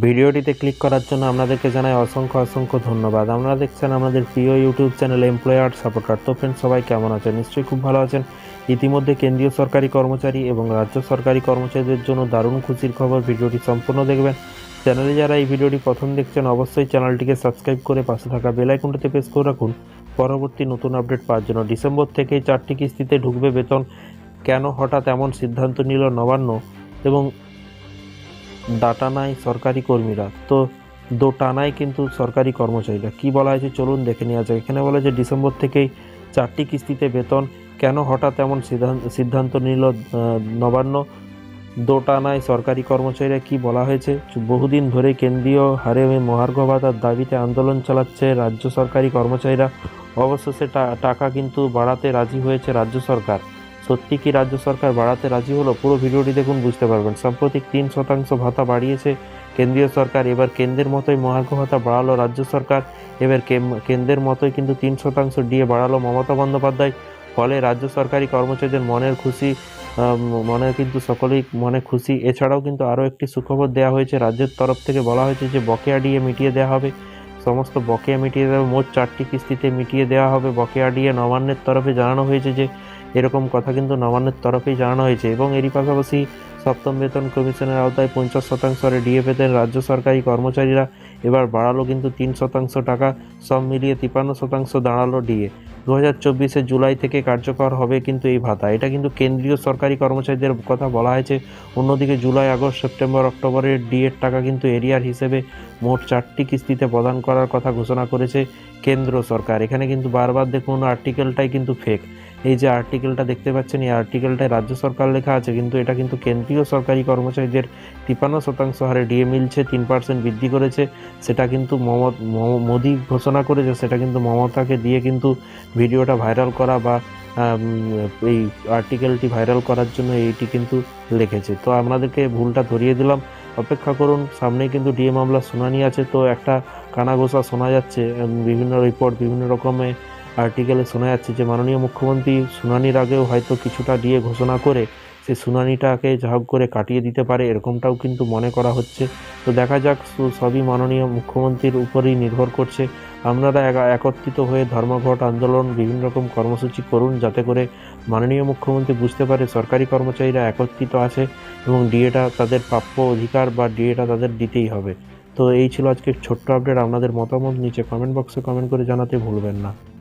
ভিডিওটিতে ক্লিক করার জন্য আপনাদেরকে জানাই অসংখ্য অসংখ্য ধন্যবাদ। আপনারা দেখছেন আমাদের প্রিয় ইউটিউব চ্যানেল এমপ্লয়ার সাপোর্টার তো ফ্রেন্ড সবাই কেমন আছেন? নিশ্চয়ই খুব ভালো আছেন। ইতিমধ্যে কেন্দ্রীয় সরকারি কর্মচারী এবং রাজ্য সরকারি কর্মচারীদের জন্য দারুণ খুশির খবর ভিডিওটি সম্পূর্ণ দেখবেন। চ্যানেলে যারা এই ভিডিওটি প্রথম দেখছেন, অবশ্যই চ্যানেলটিকে সাবস্ক্রাইব করে পাশে থাকা বেল আইকনটিতে প্রেস করে রাখুন। পরবর্তী নতুন আপডেট পাওয়ার জন্য ডিসেম্বর থেকে চারটি কিস্তিতে ঢুকবে বেতন। কেন হঠাৎ এমন সিদ্ধান্ত নিল নবান্ন? এবং ডাটানায় সরকারি কর্মীরা। তো দোটানায় কিন্তু সরকারি কর্মচারীরা। কি বলা হয়েছে চলুন দেখে নেওয়া যায় এখানে বলা যে ডিসেম্বর থেকেই চারটি কিস্তিতে বেতন। কেন হঠাৎ এমন সিদ্ধান্ত নিল নবান্ন? দোটানায় সরকারি কর্মচারীরা কি বলা হয়েছে? বহুদিন ধরে কেন্দ্রীয় হারে মহার্ঘ ভাতার দাবিতে আন্দোলন চালাচ্ছে রাজ্য সরকারি কর্মচারীরা। অবশেষে টাকা কিন্তু বাড়াতে রাজি হয়েছে রাজ্য সরকার। সত্যি কি রাজ্য সরকার বাড়াতে রাজি হলো? পুরো ভিডিওটি দেখুন, বুঝতে পারবেন। সাম্প্রতিক তিন শতাংশ ভাতা বাড়িয়েছে কেন্দ্রীয় সরকার, এবার কেন্দ্রের মতোই মহার্ঘ ভাতা বাড়ালো রাজ্য সরকার। এবার কেন্দ্রের মতোই কিন্তু তিন শতাংশ দিয়ে বাড়ালো মমতা বন্দ্যোপাধ্যায়। ফলে রাজ্য সরকারি কর্মচারীদের মনের খুশি মনে কিন্তু সকলেই মনে খুশি। এছাড়াও কিন্তু আরও একটি সুখবর দেওয়া হয়েছে, রাজ্যের তরফ থেকে বলা হয়েছে যে বকেয়া ডিএ মিটিয়ে দেওয়া হবে। সমস্ত বকেয়া মিটিয়ে দেওয়া মোট চারটি কিস্তিতে মিটিয়ে দেওয়া হবে। বকেয়া ডিএ নবান্নের তরফে জানানো হয়েছে যে এরকম কথা কিন্তু নবান্নের তরফেই জানানো হয়েছে। এবং এরই পাশাপাশি সপ্তম বেতন কমিশনের আওতায় পঞ্চাশ শতাংশ হারে ডিএ পেতেন রাজ্য সরকারি কর্মচারীরা। এবার বাড়ালো কিন্তু তিন শতাংশ টাকা, সব মিলিয়ে তিপ্পান্ন শতাংশ দাঁড়াল ডিএ। দু হাজার চব্বিশে জুলাই থেকে কার্যকর হবে কিন্তু এই ভাতা। এটা কিন্তু কেন্দ্রীয় সরকারি কর্মচারীদের কথা বলা হয়েছে। অন্যদিকে জুলাই, আগস্ট, সেপ্টেম্বর অক্টোবরের ডিএর টাকা কিন্তু এরিয়ার হিসেবে মোট চারটি কিস্তিতে প্রদান করার কথা ঘোষণা করেছে কেন্দ্র সরকার। এখানে কিন্তু বারবার দেখুন আর্টিকেলটাই কিন্তু ফেক এই যে আর্টিকেলটা দেখতে পাচ্ছেন, এই আর্টিকেলটায় রাজ্য সরকার লেখা আছে, কিন্তু এটা কিন্তু কেন্দ্রীয় সরকারি কর্মচারীদের তিপ্পান্ন শতাংশ হারে ডিএ মিলছে, তিন পার্সেন্ট বৃদ্ধি করেছে। সেটা কিন্তু মোদি ঘোষণা করেছে, সেটা কিন্তু মমতাকে দিয়ে কিন্তু ভিডিওটা ভাইরাল করা বা এই আর্টিকেলটি ভাইরাল করার জন্য এইটি কিন্তু লিখেছে। তো আপনাদেরকে ভুলটা ধরিয়ে দিলাম। অপেক্ষা করুন, সামনেই কিন্তু ডিএ মামলার শুনানি আছে। তো একটা কানাঘোষা শোনা যাচ্ছে বিভিন্ন রিপোর্ট বিভিন্ন রকমের আর্টিকেলে শোনা যাচ্ছে যে মাননীয় মুখ্যমন্ত্রী শুনানির আগেও হয়তো কিছুটা ডিএ ঘোষণা করে সেই শুনানিটাকে যা হোক করে কাটিয়ে দিতে পারে, এরকমটাও কিন্তু মনে করা হচ্ছে। তো দেখা যাক সবই মাননীয় মুখ্যমন্ত্রীর উপরেই নির্ভর করছে। আপনারা এক- একত্রিত হয়ে ধর্মঘট, আন্দোলন, বিভিন্ন রকম কর্মসূচি করুন যাতে করে মাননীয় মুখ্যমন্ত্রী বুঝতে পারে সরকারি কর্মচারীরা একত্রিত আছে এবং ডিএটা তাদের প্রাপ্য অধিকার বা ডিএটা তাদের দিতেই হবে। তো এই ছিল আজকে ছোট্ট আপডেট। আপনাদের মতামত নিচে কমেন্ট বক্সে কমেন্ট করে জানাতে ভুলবেন না।